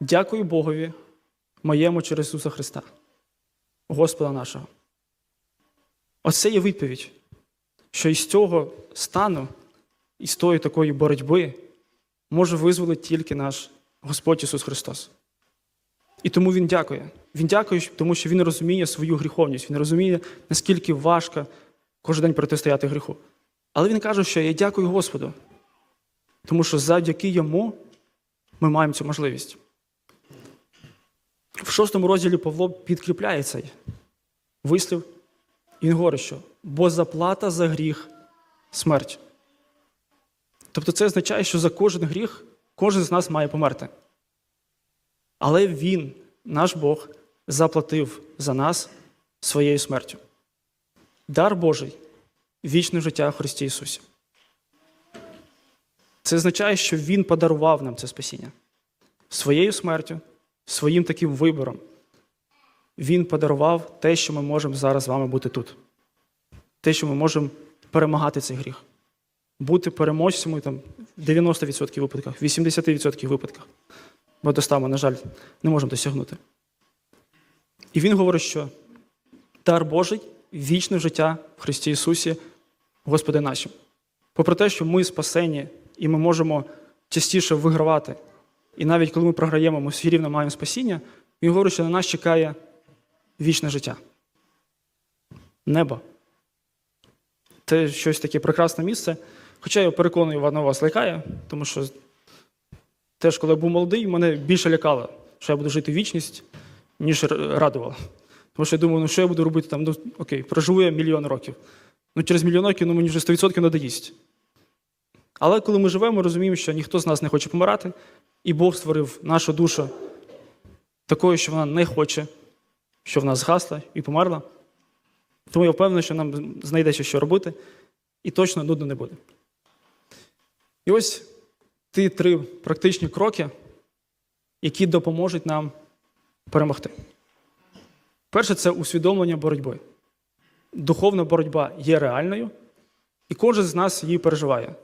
Дякую Богові моєму через Ісуса Христа, Господа нашого. Оце є відповідь, що із цього стану, із тої такої боротьби може визволити тільки наш Господь Ісус Христос. І тому Він дякує. Він дякує, тому що Він розуміє свою гріховність, Він розуміє, наскільки важко кожен день протистояти гріху. Але Він каже, що я дякую Господу, тому що завдяки йому ми маємо цю можливість. В шостому розділі Павло підкріпляє цей вислів, він говорить, що бо заплата за гріх смерть. Тобто це означає, що за кожен гріх кожен з нас має померти. Але Він, наш Бог, заплатив за нас своєю смертю. Дар Божий вічне життя Христі Ісусі. Це означає, що Він подарував нам це спасіння своєю смертю, своїм таким вибором. Він подарував те, що ми можемо зараз з вами бути тут. Те, що ми можемо перемагати цей гріх. Бути переможцями там, в 90% випадках, в 80% випадках. Бо до 100 ми, на жаль, не можемо досягнути. І він говорить, що дар Божий вічне життя в Христі Ісусі, Господи нашим. Попри те, що ми спасені і ми можемо частіше вигравати. І навіть коли ми програємо, ми все рівно маємо спасіння, він говорить, що на нас чекає вічне життя. Небо. Це щось таке прекрасне місце. Хоча я переконую, воно вас лякає, тому що теж, коли я був молодий, мене більше лякало, що я буду жити вічність, ніж радувало. Тому що я думаю, ну що я буду робити там, ну окей, проживу я мільйон років. Ну через мільйон років ну, мені вже 100% надоїсть. Але коли ми живемо, розуміємо, що ніхто з нас не хоче помирати, і Бог створив нашу душу такою, що вона не хоче, що вона згасла і померла. Тому я впевнений, що нам знайдеться, що робити, і точно нудно не буде. І ось ті три практичні кроки, які допоможуть нам перемогти. Перше це усвідомлення боротьби. Духовна боротьба є реальною, і кожен з нас її переживає.